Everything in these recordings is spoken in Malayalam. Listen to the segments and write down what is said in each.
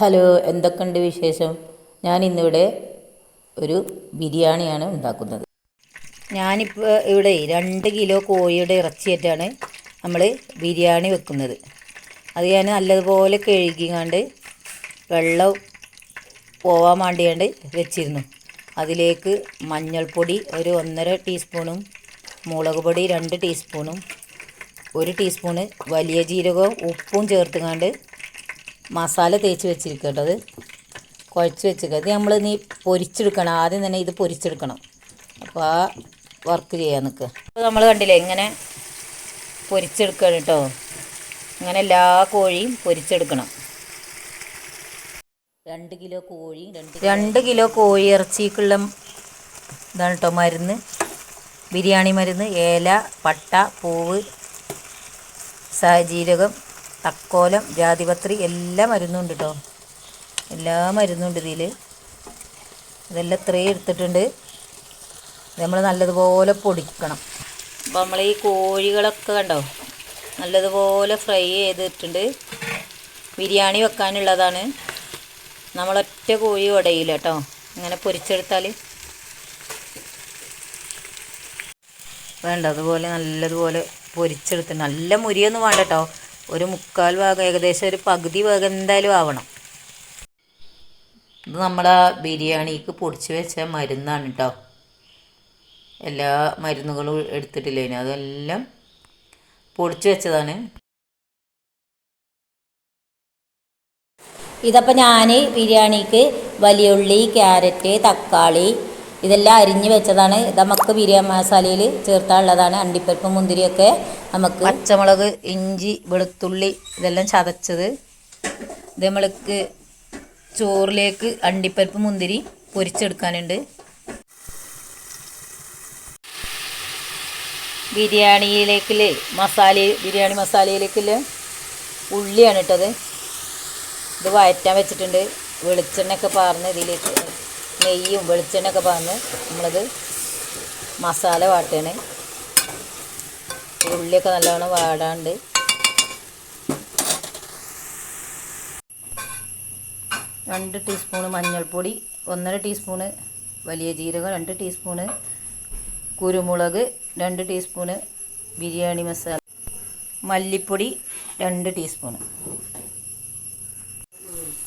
ഹലോ എന്തൊക്കെയുണ്ട് വിശേഷം? ഞാൻ ഇന്നിവിടെ ഒരു ബിരിയാണിയാണ് ഉണ്ടാക്കുന്നത്. ഞാനിപ്പോൾ ഇവിടെ രണ്ട് കിലോ കോഴിയുടെ ഇറച്ചിയായിട്ടാണ് നമ്മൾ ബിരിയാണി വെക്കുന്നത്. അത് ഞാൻ നല്ലതുപോലെ കഴുകിങ്ങാണ്ട് വെള്ളം പോവാൻ വേണ്ടിയാണ്ട് വെച്ചിരുന്നു. അതിലേക്ക് മഞ്ഞൾപ്പൊടി ഒരു ഒന്നര ടീസ്പൂണും മുളക് പൊടി രണ്ട് ടീസ്പൂണും ഒരു ടീസ്പൂണ് വലിയ ജീരകവും ഉപ്പും ചേർത്തുങ്ങാണ്ട് മസാല തേച്ച് വെച്ചിരിക്കേണ്ടത് കുഴച്ച് വെച്ചിരിക്കുക ഇത് നമ്മൾ നീ പൊരിച്ചെടുക്കണം. ആദ്യം തന്നെ ഇത് പൊരിച്ചെടുക്കണം. അപ്പോൾ ആ വർക്ക് ചെയ്യാൻ നിൽക്കുക അപ്പോൾ നമ്മൾ കണ്ടില്ലേ ഇങ്ങനെ പൊരിച്ചെടുക്കണം കേട്ടോ. ഇങ്ങനെ എല്ലാ കോഴിയും പൊരിച്ചെടുക്കണം. രണ്ട് കിലോ കോഴി രണ്ട് കിലോ കോഴി ഇറച്ചിക്കുള്ള ഇതാണ് കേട്ടോ മരുന്ന്. ബിരിയാണി മരുന്ന് ഏല പട്ട പൂവ് സഹജീരകം തക്കോലം ജാതിപത്രി എല്ലാ മരുന്നും ഉണ്ട് കേട്ടോ എല്ലാ മരുന്നും ഉണ്ട് ഇതിൽ ഇതെല്ലാം ഇത്രയും എടുത്തിട്ടുണ്ട്. നമ്മൾ നല്ലതുപോലെ പൊടിക്കണം. അപ്പോൾ നമ്മൾ ഈ കോഴികളൊക്കെ കണ്ടോ? നല്ലതുപോലെ ഫ്രൈ ചെയ്തിട്ടുണ്ട്. ബിരിയാണി വെക്കാനുള്ളതാണ്. നമ്മളൊറ്റ കോഴി ഉടയില്ല കേട്ടോ ഇങ്ങനെ പൊരിച്ചെടുത്താൽ വേണ്ട അതുപോലെ നല്ലതുപോലെ പൊരിച്ചെടുത്ത് നല്ല മുരിയൊന്നും വേണ്ട കേട്ടോ ഒരു മുക്കാൽ ഭാഗം ഏകദേശം ഒരു പകുതി ഭാഗം എന്തായാലും ആവണം. ഇത് നമ്മുടെ ബിരിയാണിക്ക് പൊടിച്ച് വെച്ച മരുന്നാണ് കേട്ടോ എല്ലാ മരുന്നുകളും എടുത്തിട്ടില്ല ഇനി? അതെല്ലാം പൊടിച്ച് വെച്ചതാണ്. ഇതപ്പോൾ ഞാൻ ബിരിയാണിക്ക് വലിയ ഉള്ളി ക്യാരറ്റ് തക്കാളി ഇതെല്ലാം അരിഞ്ഞ് വെച്ചതാണ്. നമുക്ക് ബിരിയാണി മസാലയിൽ ചേർത്താനുള്ളതാണ്. അണ്ടിപ്പരിപ്പ് മുന്തിരിയൊക്കെ നമുക്ക് പച്ചമുളക് ഇഞ്ചി വെളുത്തുള്ളി ഇതെല്ലാം ചതച്ചത്. ഇത് നമ്മൾക്ക് ചോറിലേക്ക് അണ്ടിപ്പരിപ്പ് മുന്തിരി പൊരിച്ചെടുക്കാനുണ്ട്. ബിരിയാണിയിലേക്കില്ലേ മസാല ബിരിയാണി മസാലയിലേക്കില്ലേ ഉള്ളിയാണ് ഇട്ടത്. ഇത് വയറ്റാൻ വെച്ചിട്ടുണ്ട്. വെളിച്ചെണ്ണയൊക്കെ പാർന്ന് ഇതിലേക്ക് നെയ്യും വെളിച്ചെണ്ണയൊക്കെ പറഞ്ഞ് നമ്മളത് മസാല വാട്ടണേ. ഉള്ളിയൊക്കെ നല്ലവണ്ണം വാടാണ്ട്. രണ്ട് ടീസ്പൂണ് മഞ്ഞൾപ്പൊടി ഒന്നര ടീസ്പൂണ് വലിയ ജീരകം രണ്ട് ടീസ്പൂണ് കുരുമുളക് രണ്ട് ടീസ്പൂണ് ബിരിയാണി മസാല. മല്ലിപ്പൊടി രണ്ട് ടീസ്പൂണ്.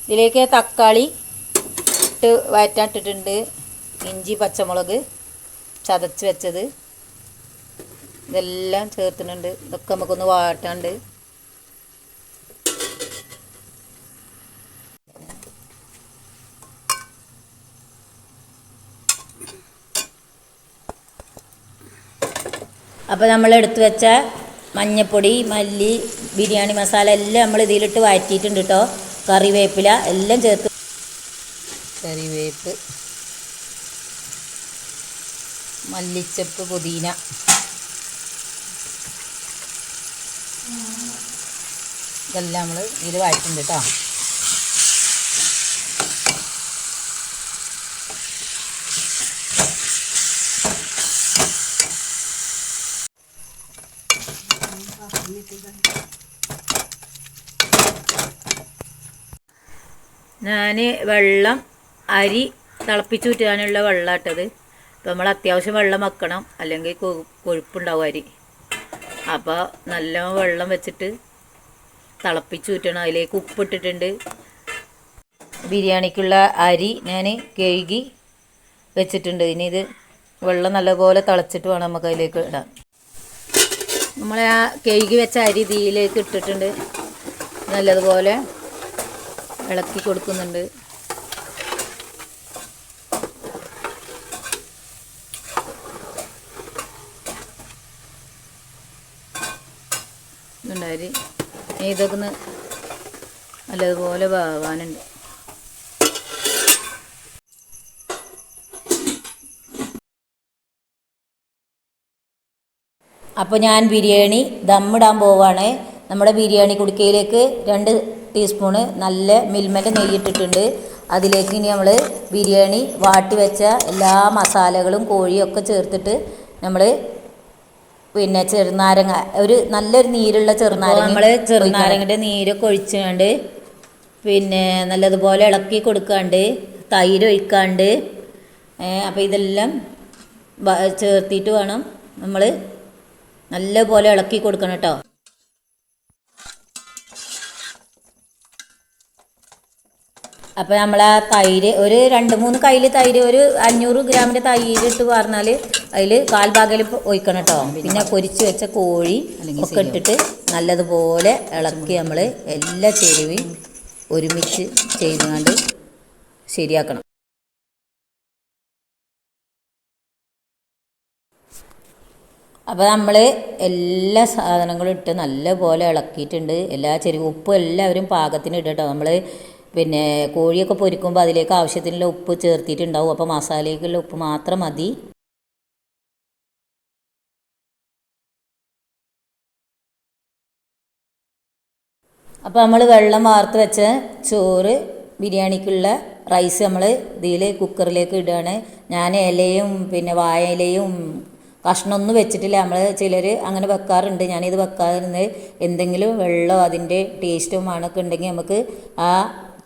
ഇതിലേക്ക് തക്കാളി ഇട്ട് വയറ്റാൻ ഇട്ടിട്ടുണ്ട് ഇഞ്ചി പച്ചമുളക് ചതച്ച് വെച്ചത്. ഇതെല്ലാം ചേർത്തിട്ടുണ്ട്. ഇതൊക്കെ നമുക്കൊന്ന് വാട്ടാണ്ട്. അപ്പോൾ നമ്മൾ എടുത്തു വെച്ച മഞ്ഞപ്പൊടി മല്ലി ബിരിയാണി മസാല എല്ലാം നമ്മൾ ഇതിലിട്ട് വഴറ്റിയിട്ടുണ്ട് കേട്ടോ കറിവേപ്പില എല്ലാം ചേർത്ത് കറിവേപ്പ് മല്ലിച്ചപ്പ് പുതിന. ഇതെല്ലാം നമ്മൾ ഇതിൽ വായിക്കുന്നുണ്ട് കേട്ടോ ഞാൻ വെള്ളം അരി തിളപ്പിച്ചൂറ്റാനുള്ള വെള്ളം ഇട്ടത് ഇപ്പം നമ്മൾ അത്യാവശ്യം വെള്ളം വെക്കണം. അല്ലെങ്കിൽ കൊഴുപ്പുണ്ടാവും അരി. അപ്പോൾ നല്ല വെള്ളം വെച്ചിട്ട് തിളപ്പിച്ചൂറ്റണം അതിലേക്ക് ഉപ്പിട്ടിട്ടുണ്ട്. ബിരിയാണിക്കുള്ള അരി ഞാൻ കഴുകി വെച്ചിട്ടുണ്ട്. ഇനി ഇത് വെള്ളം നല്ലപോലെ തിളച്ചിട്ട് വേണം നമുക്ക് അതിലേക്ക് ഇടാൻ. നമ്മൾ ആ കഴുകി വെച്ച അരി ഇതിലേക്ക് ഇട്ടിട്ടുണ്ട്. നല്ലതുപോലെ ഇളക്കി കൊടുക്കുന്നുണ്ട്. ഇതൊക്കെ നല്ലതുപോലെ വേവാനുണ്ട് അപ്പോൾ ഞാൻ ബിരിയാണി ദമ്മിടാൻ പോവാണ്. നമ്മുടെ ബിരിയാണി കുടുക്കയിലേക്ക് രണ്ട് ടീസ്പൂണ് നല്ല മിൽമന്റെ നെയ്യിട്ടിട്ടുണ്ട്. അതിലേക്ക് ഇനി നമ്മൾ ബിരിയാണി വാട്ടി വെച്ച എല്ലാ മസാലകളും കോഴിയൊക്കെ ചേർത്തിട്ട് നമ്മൾ പിന്നെ ചെറുനാരങ്ങ ഒരു നല്ലൊരു നീരുള്ള ചെറുനാരങ്ങ നമ്മൾ ചെറുനാരങ്ങയുടെ നീരൊക്കെ ഒഴിച്ചുകൊണ്ട് പിന്നെ നല്ലതുപോലെ ഇളക്കി കൊടുക്കാണ്ട് തൈര് ഒഴിക്കാണ്ട് അപ്പോൾ ഇതെല്ലാം ചേർത്തിട്ട് വേണം നമ്മൾ നല്ലപോലെ ഇളക്കി കൊടുക്കണം കേട്ടോ. അപ്പോൾ നമ്മൾ ആ തൈര് ഒരു രണ്ട് മൂന്ന് കയ്യിൽ തൈര് ഒരു അഞ്ഞൂറ് ഗ്രാമിന്റെ തൈര് ഇട്ട് പറഞ്ഞാൽ അതിൽ കാൽ ഭാഗയിൽ ഒഴിക്കണം കേട്ടോ പിന്നെ പൊരിച്ച് വെച്ച കോഴി ഒക്കെ ഇട്ടിട്ട് നല്ലതുപോലെ ഇളക്കി നമ്മൾ എല്ലാ ചേരുവയും ഒരുമിച്ച് ചെയ്തുകൊണ്ട് ശരിയാക്കണം. അപ്പോൾ നമ്മൾ എല്ലാ സാധനങ്ങളും ഇട്ട് നല്ലപോലെ ഇളക്കിയിട്ടുണ്ട്. എല്ലാ ചെരുവും ഉപ്പും എല്ലാവരും പാകത്തിന് ഇടട്ടോ. നമ്മൾ പിന്നെ കോഴിയൊക്കെ പൊരിക്കുമ്പോൾ അതിലേക്ക് ആവശ്യത്തിനുള്ള ഉപ്പ് ചേർത്തിട്ടുണ്ടാവും. അപ്പോൾ മസാലയ്ക്കുള്ള ഉപ്പ് മാത്രം മതി. അപ്പോൾ നമ്മൾ വെള്ളം വാർത്ത് വെച്ച ചോറ് ബിരിയാണിക്കുള്ള റൈസ് നമ്മൾ ഇതിൽ കുക്കറിലേക്ക് ഇടുകയാണ് ഞാൻ ഇലയും പിന്നെ വായയിലയും കഷ്ണമൊന്നും വെച്ചിട്ടില്ല. നമ്മൾ ചിലർ അങ്ങനെ വെക്കാറുണ്ട്. ഞാനിത് വെക്കാറുണ്ട് എന്തെങ്കിലും വെള്ളമോ അതിന്റെ ടേസ്റ്റോ മണമൊക്കെ ഉണ്ടെങ്കിൽ നമുക്ക് ആ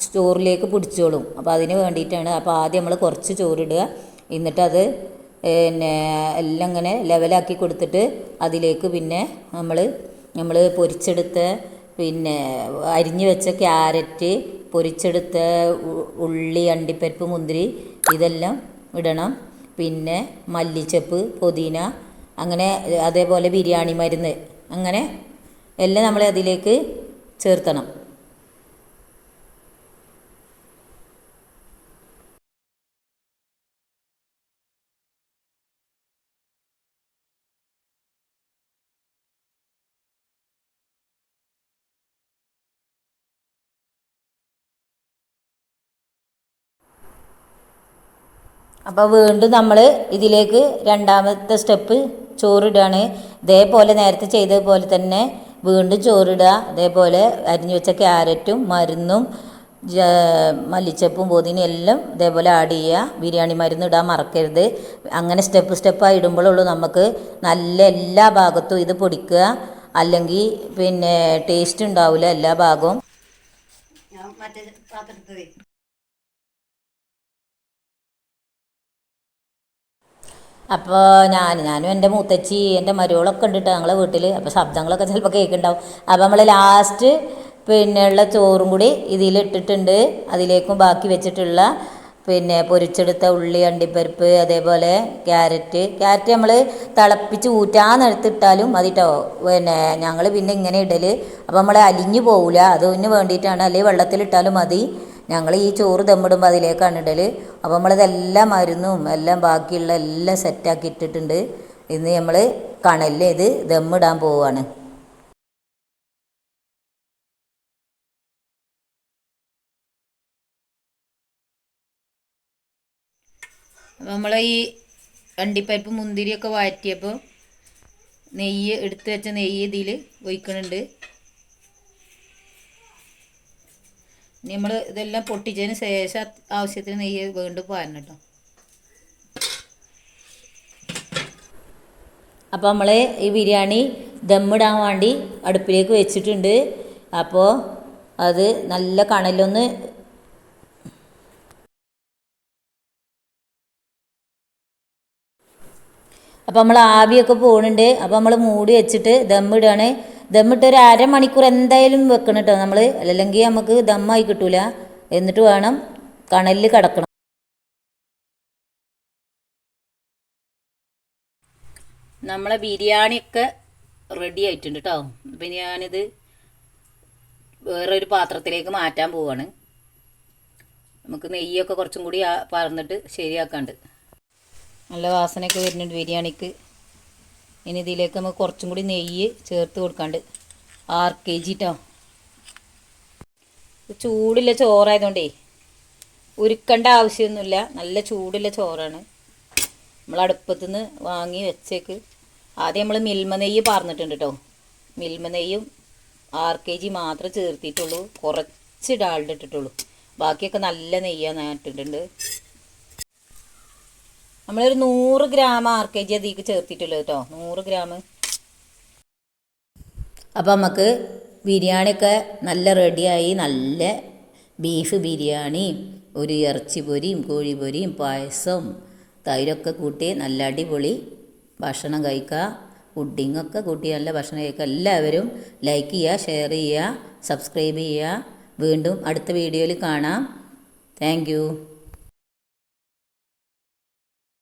ചോറിലേക്ക് പിടിച്ചോളും. അപ്പോൾ അതിന് വേണ്ടിയിട്ടാണ് അപ്പോൾ ആദ്യം നമ്മൾ കുറച്ച് ചോറിടുക. എന്നിട്ടത് പിന്നെ എല്ലാം ഇങ്ങനെ ലെവലാക്കി കൊടുത്തിട്ട് അതിലേക്ക് പിന്നെ നമ്മൾ നമ്മൾ പൊരിച്ചെടുത്ത പിന്നെ അരിഞ്ഞു വെച്ച ക്യാരറ്റ് പൊരിച്ചെടുത്ത ഉള്ളി അണ്ടിപ്പരിപ്പ് മുന്തിരി ഇതെല്ലാം ഇടണം. പിന്നെ മല്ലിച്ചപ്പ് പുതിന അങ്ങനെ അതേപോലെ ബിരിയാണി മരുന്ന് അങ്ങനെ എല്ലാം നമ്മൾ അതിലേക്ക് ചേർത്തണം. അപ്പോൾ വീണ്ടും നമ്മൾ ഇതിലേക്ക് രണ്ടാമത്തെ സ്റ്റെപ്പ് ചോറിടുകയാണ് ഇതേപോലെ നേരത്തെ ചെയ്തതുപോലെ തന്നെ വീണ്ടും ചോറിടുക അതേപോലെ അരിഞ്ഞു വെച്ച ക്യാരറ്റും മരുന്നും മല്ലിച്ചപ്പും പൊതിനും എല്ലാം ഇതേപോലെ ആഡ് ചെയ്യുക ബിരിയാണി മരുന്ന് ഇടാൻ മറക്കരുത്. അങ്ങനെ സ്റ്റെപ്പ് സ്റ്റെപ്പായി ഇടുമ്പോഴുള്ളൂ നമുക്ക് നല്ല എല്ലാ ഭാഗത്തും ഇത് പൊടിക്കുക. അല്ലെങ്കിൽ പിന്നെ ടേസ്റ്റ് ഉണ്ടാവില്ല എല്ലാ ഭാഗവും. അപ്പോൾ ഞാൻ ഞാനും എന്റെ മൂത്തച്ചി എന്റെ മരുകളൊക്കെ ഉണ്ട് കേട്ടോ ഞങ്ങളെ വീട്ടിൽ അപ്പോൾ ശബ്ദങ്ങളൊക്കെ ചിലപ്പോൾ കേൾക്കുന്നുണ്ടാവും. അപ്പോൾ നമ്മൾ ലാസ്റ്റ് പിന്നെ ഉള്ള ചോറും കൂടി ഇതിലിട്ടിട്ടുണ്ട്. അതിലേക്കും ബാക്കി വെച്ചിട്ടുള്ള പിന്നെ പൊരിച്ചെടുത്ത ഉള്ളി അണ്ടിപ്പരിപ്പ് അതേപോലെ ക്യാരറ്റ്. ക്യാരറ്റ് നമ്മൾ തിളപ്പിച്ച് ഊറ്റാന്നെടുത്തിട്ടാലും മതി കേട്ടോ പിന്നെ ഞങ്ങൾ പിന്നെ ഇങ്ങനെ ഇടൽ അപ്പോൾ നമ്മൾ അലിഞ്ഞു പോവില്ല അതിന് വേണ്ടിയിട്ടാണ്. അല്ലെങ്കിൽ വെള്ളത്തിലിട്ടാലും മതി. ഞങ്ങൾ ഈ ചോറ് ദമ്മിടുമ്പോൾ അതിലേക്കാണ് ഇടൽ അപ്പോൾ നമ്മളിതെല്ലാം മരുന്നും എല്ലാം ബാക്കിയുള്ള എല്ലാം സെറ്റാക്കി ഇട്ടിട്ടുണ്ട്. ഇന്ന് നമ്മൾ കണലിൽ ഇത് ദമ്മിടാൻ പോവുകയാണ് നമ്മൾ ഈ അണ്ടിപ്പരിപ്പ് മുന്തിരിയൊക്കെ വാറ്റിയപ്പോൾ നെയ്യ് എടുത്തു വെച്ച നെയ്യ് ഇതിൽ ഒഴിക്കുന്നുണ്ട് നമ്മൾ ഇതെല്ലാം പൊട്ടിച്ചതിന് ശേഷം ആവശ്യത്തിന് നെയ്യ് വീണ്ടും പാരണം കേട്ടോ അപ്പോൾ നമ്മൾ ഈ ബിരിയാണി ദമ്മിടാൻ വേണ്ടി അടുപ്പിലേക്ക് വെച്ചിട്ടുണ്ട്. അപ്പോൾ അത് നല്ല കണലൊന്ന് അപ്പോൾ നമ്മൾ ആവിയൊക്കെ പോകുന്നുണ്ട് അപ്പോൾ നമ്മൾ മൂടി വെച്ചിട്ട് ദമ്മിടുകയാണ് ദമ്മിട്ട് ഒരു അരമണിക്കൂർ എന്തായാലും വെക്കണം കേട്ടോ നമ്മൾ അല്ലെങ്കിൽ നമുക്ക് ദമ്മായി കിട്ടൂല. എന്നിട്ട് വേണം കണലിൽ കിടക്കണം. നമ്മളെ ബിരിയാണിയൊക്കെ റെഡി ആയിട്ടുണ്ട് കേട്ടോ അപ്പം ഞാനിത് വേറൊരു പാത്രത്തിലേക്ക് മാറ്റാൻ പോവാണ്. നമുക്ക് നെയ്യൊക്കെ കുറച്ചും കൂടി പറന്നിട്ട് ശരിയാക്കാണ്ട്. നല്ല വാസനയൊക്കെ വരുന്നുണ്ട് ബിരിയാണിക്ക്. ഇനി ഇതിലേക്ക് നമുക്ക് കുറച്ചും കൂടി നെയ്യ് ചേർത്ത് കൊടുക്കാണ്ട്. ആറ് കെ ജി കേട്ടോ ചൂടില്ല ചോറായതുകൊണ്ടേ ഉരുക്കേണ്ട ആവശ്യമൊന്നുമില്ല. നല്ല ചൂടുള്ള ചോറാണ്. നമ്മൾ അടുപ്പത്തുനിന്ന് വാങ്ങി വെച്ചേക്ക്. ആദ്യം നമ്മൾ മിൽമ നെയ്യ് പാർന്നിട്ടുണ്ട് കേട്ടോ. മിൽമ നെയ്യും ആറ് കെ ജി മാത്രമേ ചേർത്തിട്ടുള്ളൂ. കുറച്ച് ഡാൾഡ ബാക്കിയൊക്കെ നല്ല നെയ്യാണ് ഇട്ടിട്ടുണ്ട് നമ്മളൊരു നൂറ് ഗ്രാം ആർ കെ ജി അതിലേക്ക് ചേർത്തിട്ടുള്ളത് കേട്ടോ നൂറ് ഗ്രാം. അപ്പം നമുക്ക് ബിരിയാണിയൊക്കെ നല്ല റെഡിയായി നല്ല ബീഫ് ബിരിയാണി ഒരു ഇറച്ചി പൊരിയും കോഴി പൊരിയും പായസം തൈരൊക്കെ കൂട്ടി നല്ല അടിപൊളി ഭക്ഷണം കഴിക്കുക പുഡിങ്ങൊക്കെ കൂട്ടി നല്ല ഭക്ഷണം കഴിക്കുക എല്ലാവരും ലൈക്ക് ചെയ്യുക ഷെയർ ചെയ്യുക സബ്സ്ക്രൈബ് ചെയ്യുക വീണ്ടും അടുത്ത വീഡിയോയിൽ കാണാം. താങ്ക്